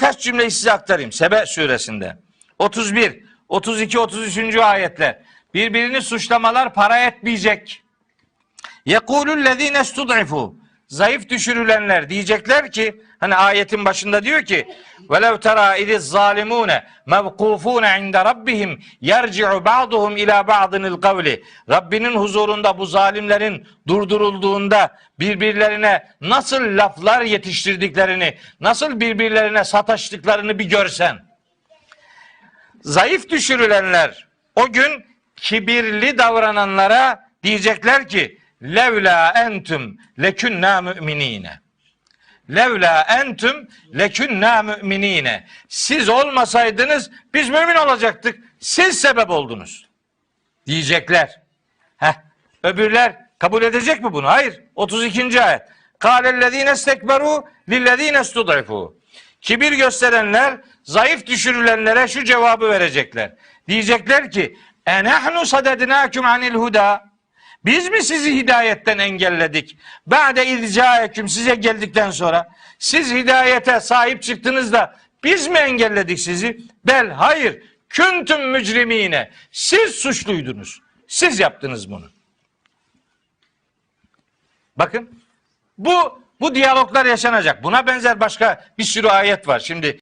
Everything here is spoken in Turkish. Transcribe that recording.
birkaç cümleyi size aktarayım. Sebe suresinde. 31, 32, 33. ayetler. Birbirini suçlamalar para etmeyecek. Yekulüllezine stud'ifu. Zayıf düşürülenler diyecekler ki hani ayetin başında diyor ki velev tera idiz zalimune mevkufune inde rabbihim yerci'u ba'duhum ila ba'dinil kavli. Rabbinin huzurunda bu zalimlerin durdurulduğunda birbirlerine nasıl laflar yetiştirdiklerini, nasıl birbirlerine sataştıklarını bir görsen. Zayıf düşürülenler o gün kibirli davrananlara diyecekler ki levla entüm lekünna müminine. Levla entüm lekünna müminine. Siz olmasaydınız biz mümin olacaktık. Siz sebep oldunuz. Diyecekler. Heh. Öbürler kabul edecek mi bunu? Hayır. 32. ayet. Kâlellezîne istekberû lillezîne istud'ifû. Kibir gösterenler zayıf düşürülenlere şu cevabı verecekler. Diyecekler ki enehnu sadednâküm anil huda. Biz mi sizi hidayetten engelledik? Ba'de izcaeküm size geldikten sonra siz hidayete sahip çıktınız da biz mi engelledik sizi? Bel hayır. Küntüm mücrimine. Siz suçluydunuz. Siz yaptınız bunu. Bakın bu bu diyaloglar yaşanacak. Buna benzer başka bir sürü ayet var. Şimdi